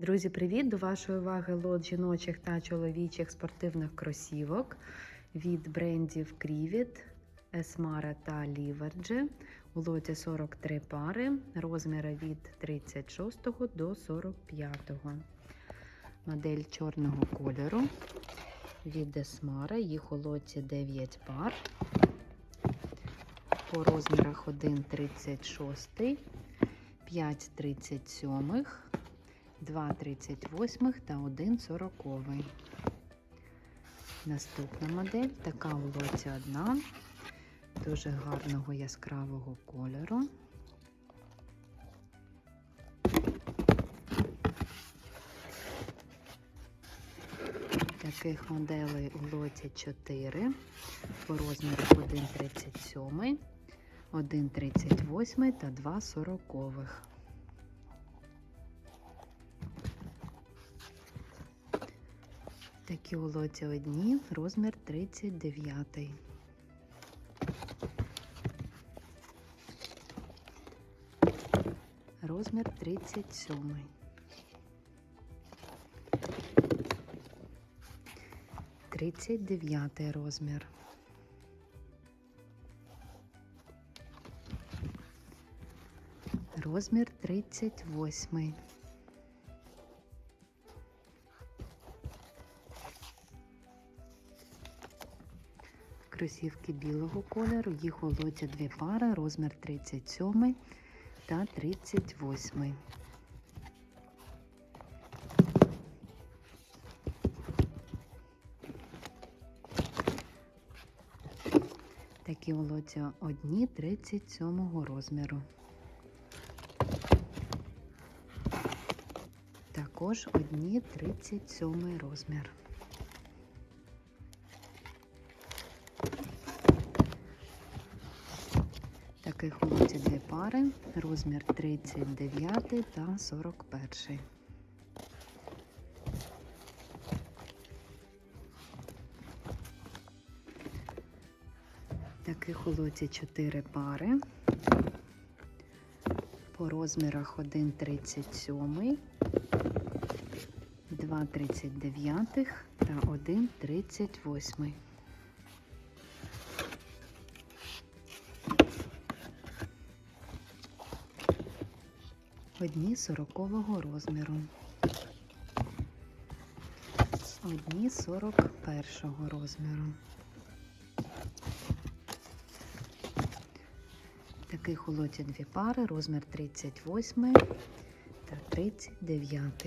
Друзі, привіт! До вашої уваги лот жіночих та чоловічих спортивних кросівок від брендів Крівіт, Esmara та Ліверджі. У лоті 43 пари, розміри від 36 до 45. Модель чорного кольору від Esmara. Їх у лоті 9 пар. По розмірах 1,36, 5,37. 2,38 та 1,40. Наступна модель така у лоті одна, дуже гарного яскравого кольору. Таких моделей у лоті 4, по розміру 1,37, 1,38 та 2,40. Такі у одні, розмір 39. Розмір 37. Тридцять дев'ятий розмір. Розмір тридцять восьмий. Кросівки білого кольору, їх у дві пари, розмір 37 та 38. Такі у лоті одні 37 розміру. Також одні 37 розмір. Таких у лоті дві пари, розмір 39 та 41. Таких у лоті 4 пари. По розмірах 1,37, 2,39 та 1,38. Одні сорокового розміру. Одні сорок першого розміру. Таких у лоті дві пари, розмір 38 та 39.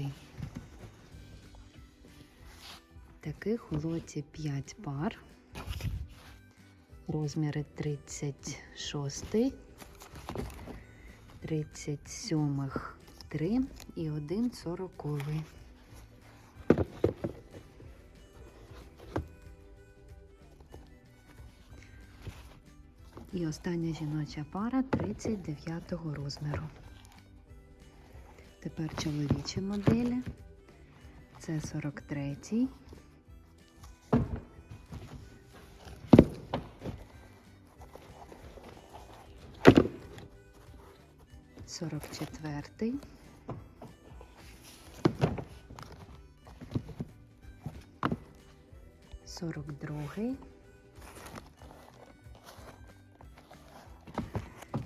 Таких у лоті 5 пар. Розміри 36, 37 3 і один сороковий. І остання жіноча пара 39 розміру. Тепер чоловічі моделі. Це 43-й 44. Сорок другий.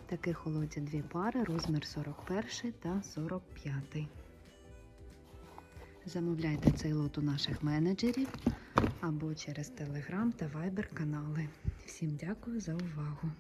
Таких холодять дві пари, розмір 41 та 45. Замовляйте цей лот у наших менеджерів або через Telegram та Viber канали. Всім дякую за увагу!